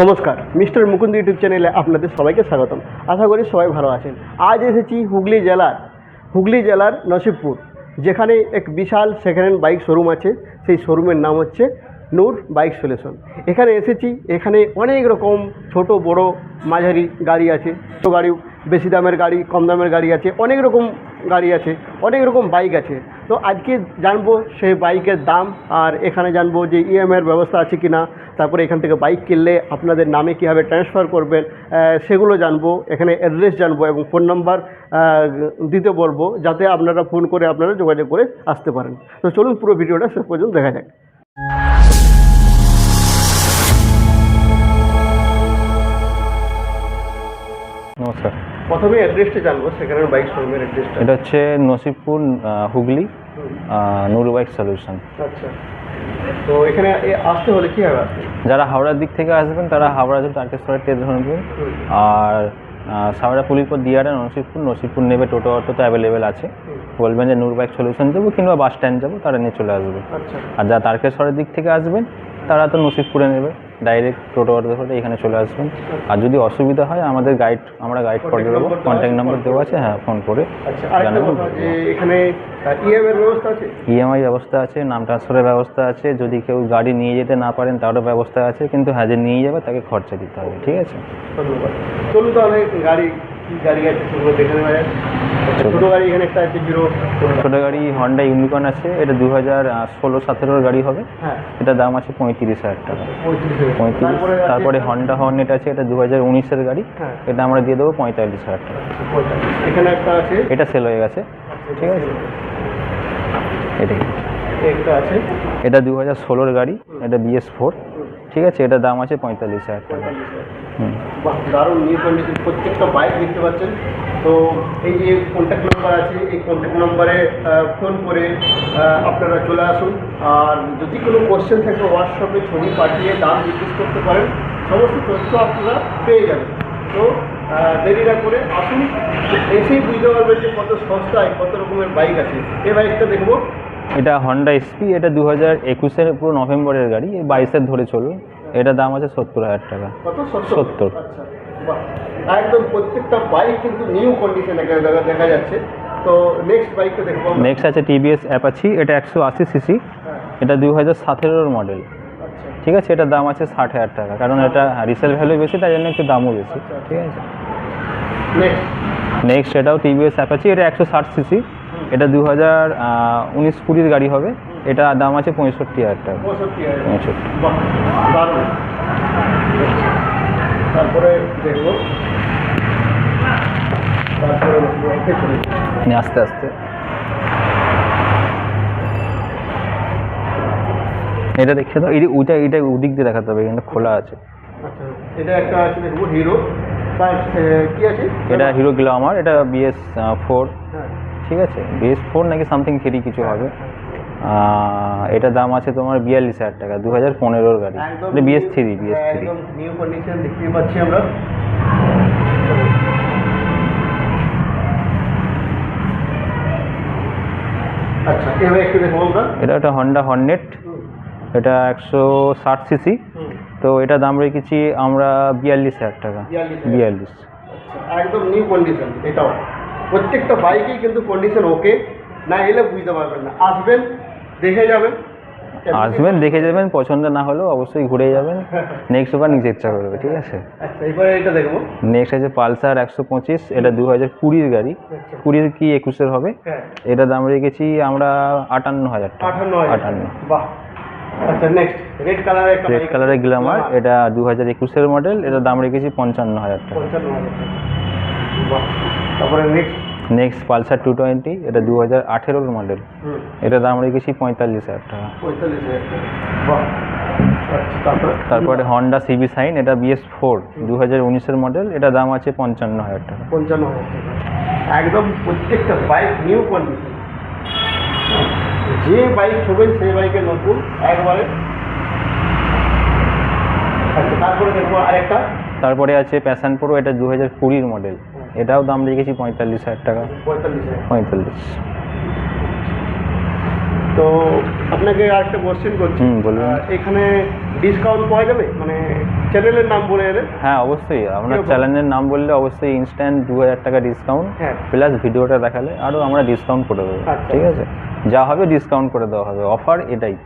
নমস্কার, mister Mukunda YouTube চ্যানেলে আপনাদের সবাইকে স্বাগতম। আশা করি সবাই ভালো আছেন। আজ এসেছি হুগলি জেলার হুগলি জেলার নসিবপুর, যেখানে এক বিশাল সেকেন্ড হ্যান্ড বাইক শোরুম আছে। সেই শোরুমের নাম হচ্ছে নূর বাইক সলিউশন এখানে এসেছি, এখানে অনেক রকম ছোট, বড় মাঝারি গাড়ি আছে। ছোটো গাড়ি বেশি দামের গাড়ি, কম দামের গাড়ি আছে, অনেক রকম গাড়ি আছে, অনেক রকম বাইক আছে। তো আজকে জানব সেই বাইকের দাম আর এখানে জানব যে ইএমআইয়ের ব্যবস্থা আছে কি না তারপরে এখান থেকে বাইক কিনলে আপনাদের নামে কীভাবে ট্রান্সফার করবেন সেগুলো জানব। এখানে অ্যাড্রেস জানব এবং ফোন নাম্বার দিতে বলব, যাতে আপনারা ফোন করে আপনারা যোগাযোগ করে আসতে পারেন। তো চলুন পুরো ভিডিওটা শেষ পর্যন্ত দেখা যাক। নমস্কার। প্রথমে অ্যাড্রেসটা জানব সেখানে বাইক শোরুমের অ্যাড্রেসটা এটা হচ্ছে নসিবপুর হুগলি নূর বাইক সলিউশন আচ্ছা। তো এখানে আসতে হলে কী হবে যারা হাওড়ার দিক থেকে আসবেন তারা হাওড়া যে তারকেশ্বরের ট্রেন ধরবেন। আর আহ, সাবরা পুলিরপর দিয়ারে নসিবপুর নসিবপুর নেবে টোটো অটো তো অ্যাভেলেবেল আছে বলবেন যে নূর বাইক সলিউশন যাব কিংবা বাস স্ট্যান্ড যাব তারা নিয়ে চলে আসবে। আচ্ছা। আর যারা তারকেশ্বরের দিক থেকে আসবেন তারা তো নসিবপুরে নেবে। ডাইরেক্ট টোটো অটো করে এখানে চলে আসবেন। আর যদি অসুবিধা হয় আমাদের গাইড আমরা গাইড করে দেবো। কন্ট্যাক্ট নাম্বার দেওয়া আছে? হ্যাঁ ফোন করে আচ্ছা জানাবেন। এখানে ইএমআইয়ের ব্যবস্থা আছে? ইএমআই ব্যবস্থা আছে নাম ট্রান্সফারের ব্যবস্থা আছে। যদি কেউ গাড়ি নিয়ে যেতে না পারেন তারও ব্যবস্থা আছে। কিন্তু হ্যাঁ যে নিয়ে যাবে তাকে খরচা দিতে হবে ঠিক আছে? চলুন তাহলে গাড়ি কি গাড়ি আছে সেগুলো দেখে নেওয়া যাক। আচ্ছা, ছোটো গাড়ি এখানে একটা আছে হিরো ছোটো গাড়ি হন্ডা ইউনিকর্ন আছে এটা দু হাজার ষোলো সতেরোর গাড়ি হবে। হ্যাঁ। এটা দাম আছে পঁয়ত্রিশ হাজার টাকা। পঁয়ত্রিশ তারপরে হন্ডা হর্নেট আছে এটা দু হাজার উনিশের গাড়ি। হ্যাঁ। এটা আমরা দিয়ে দেবো পঁয়তাল্লিশ হাজার টাকা। এখানে একটা আছে। এটা সেল হয়ে গেছে। ঠিক আছে? এটাই। একটা আছে। এটা দু হাজার ষোলোর গাড়ি এটা বিএস ফোর ঠিক আছে এটা দাম আছে পঁয়তাল্লিশ হাজার টাকা। হুম। দারুণ নিউ কন্ডিশন প্রত্যেকটা বাইক দেখতে পাচ্ছেন। তো এই যে কন্ট্যাক্ট নাম্বার আছে এই কন্ট্যাক্ট নাম্বারে ফোন করে আপনারা চলে আসুন। আর যদি কোনো কোশ্চেন থাকে হোয়াটসঅ্যাপে ছবি পাঠিয়ে দাম জিজ্ঞেস করতে পারেন। সমস্ত তথ্য আপনারা পেয়ে যাবেন। তো দেরি না করে আসুন। এসেই বুঝতে পারবেন যে কত সস্তায় কত রকমের বাইক আছে। এই বাইকটা দেখব। এটা হন্ডা এসপি এটা দু হাজার একুশের পুরো নভেম্বরের গাড়ি এই বাইশের ধরে চলুন। এটা দাম আছে সত্তর হাজার টাকা। সত্তর। আচ্ছা। একদম প্রত্যেকটা বাইক কিন্তু নিউ কন্ডিশনে দেখা যাচ্ছে। তো নেক্সট বাইকটা দেখব নেক্সট আছে টিভিএস অ্যাপাচি এটা একশো আশি সিসি হ্যাঁ। এটা দু হাজার সতেরোর মডেল আচ্ছা। ঠিক আছে? এটার দাম আছে ষাট হাজার টাকা। কারণ এটা রিসেল ভ্যালু বেশি তাই জন্য একটু দামও বেশি। ঠিক আছে? নেক্সট নেক্সট এটাও টিভিএস অ্যাপাচি এটা একশো ষাট সিসি এটা দু হাজার উনিশ কুড়ির গাড়ি হবে। এটা দাম আছে পঁয়ষট্টি হাজার টাকা। পঁয়ষট্টি তারপরে আস্তে আস্তে। এটা দেখে তো যে ওইটা এইটা ওদিক দিয়ে দেখাতে হবে কিন্তু খোলা আছে। আচ্ছা এটা একটা আছে দেখব হিরো কি আছে? এটা হিরো গ্লামার এটা বিএস ফোর ঠিক আছে? বিএস ফোর নাকি সামথিং থ্রি কিছু হবে। আহ, এটার দাম আছে তোমার বিয়াল্লিশ হাজার টাকা দু হাজার পনেরোর গাড়ি। এটা বিএস থ্রি বিএস হ্যাঁ, থ্রি নিউ কন্ডিশন দেখতে পাচ্ছি আমরা। আচ্ছা এবার একটু দেখব আমরা। এটা একটা হন্ডা হর্নেট এটা একশো ষাট সিসি তো এটা দাম রেখেছি আমরা বিয়াল্লিশ হাজার টাকা। বিয়াল্লিশ আচ্ছা, একদম নিউ কন্ডিশন এটাও। প্রত্যেকটা বাইকেই কিন্তু কন্ডিশন ওকে না এলে বুঝতে পারবেন না। আসবেন দেখে যাবেন। আসবেন দেখে যাবেন পছন্দ না হলেও অবশ্যই ঘুরে যাবেন। নেক্সট বার নিজে ইচ্ছা করবে ঠিক আছে? আচ্ছা এবারে এটা দেখব। নেক্সট আছে পালসার একশো পঁচিশ এটা দু হাজার কুড়ির গাড়ি। আচ্ছা। কুড়ির কি একুশের হবে? হ্যাঁ। এটা দাম রেখেছি আমরা আটান্ন হাজার আটান্ন বাহ। আচ্ছা রেড কালারের গ্লামার এটা দু হাজার একুশের মডেল এটা দাম রেখেছি পঞ্চান্ন হাজার টাকা। তারপরে next next Pulsar two twenty এটা দু হাজার আঠেরোর মডেল এটা দাম রেখেছি পঁয়তাল্লিশ হাজার টাকা। পঁয়তাল্লিশ হাজার টাকা। বাহ। আচ্ছা তারপরে? তারপরে হন্ডা সিবি সাইন এটা বিএস ফোর দু হাজার উনিশের মডেল এটা দাম আছে পঞ্চান্ন হাজার টাকা। পঞ্চান্ন হাজার টাকা। একদম প্রত্যেকটা বাইক নিউ কন্ডিশন যে বাইক ছোবেন সেই বাইকে নতুন একবারে। আচ্ছা তারপরে দেখব আরেকটা। তারপরে আছে প্যাশন প্রো এটা দু হাজার কুড়ির মডেল এটাও দাম রেখেছি পঁয়তাল্লিশ হাজার টাকা। পঁয়তাল্লিশ পঁয়তাল্লিশ। তো আপনাকে আরেকটা কোশ্চেন করছি। বলুন। এখানে ডিসকাউন্ট পাওয়া যাবে? মানে চ্যানেলের নাম বলে এলে হ্যাঁ অবশ্যই। আপনার কীরকম? চ্যানেলের নাম বললে অবশ্যই ইনস্ট্যান্ট দু হাজার টাকা ডিসকাউন্ট হ্যাঁ। প্লাস ভিডিওটা দেখালে আরও আমরা ডিসকাউন্ট করে দেবো। আচ্ছা। ঠিক আছে? যা হবে ডিসকাউন্ট করে দেওয়া হবে। অফার এটাই।